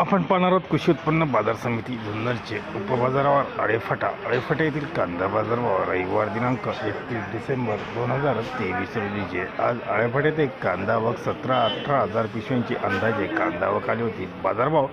आपण पाहणार आहोत कृषी उत्पन्न बाजार समिती जुन्नरचे उपबाजारावर आळेफाटा आळेफाटा येथील कांदा बाजारभाव रविवार दिनांक एकतीस डिसेंबर दोन हजार तेवीस रोजीचे आज आळेफाट्यात एक कांदा आवक सतरा अठरा हजार पिशव्यांची अंदाजे कांदा आवक आली होती. बाजारभाव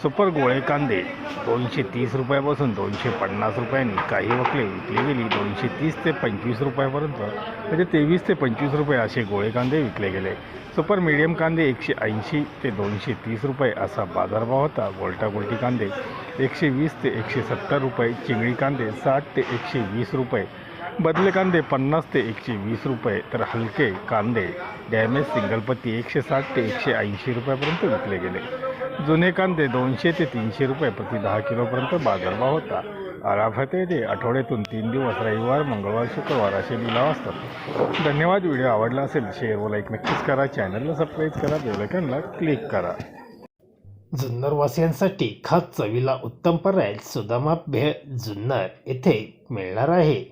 सुपर गोळे कांदे दोनशे तीस रुपयापासून दोनशे पन्नास रुपयांनी काही वकले विकली गेली. दोनशे तीस ते पंचवीस रुपयापर्यंत म्हणजे तेवीस ते पंचवीस रुपये असे गोळे कांदे विकले गेले. सुपर मीडियम कांदे एकशे ऐंशी ते दोनशे तीस रुपये असा बाजारभाव होता. गोल्टा गोल्टी कांदे एकशे वीस ते एकशे सत्तर रुपये चिंगळी कांदे साठ ते एकशे वीस रुपये बदले कांदे पन्नास ते एकशे वीस रुपये तर हलके कांदे डॅमेज सिंगलपत्ती एकशे साठ ते एकशे ऐंशी रुपयापर्यंत विकले गेले. जुने कांदे दोनशे ते तीनशे रुपये प्रति दहा किलोपर्यंत बाजारभाव होता. आराफाते येथे आठवड्यातून तीन दिवस रविवार मंगळवार शुक्रवार असे लिलाव असतात. धन्यवाद व्हिडिओ आवडला असेल शेअर व लाईक नक्कीच करा. चॅनलला सबस्क्राईब करा बेलायकनला क्लिक करा. जुन्नरवासियांसाठी खास चवीला उत्तम पर्याय सुदामा भेळ जुन्नर येथे मिळणार आहे.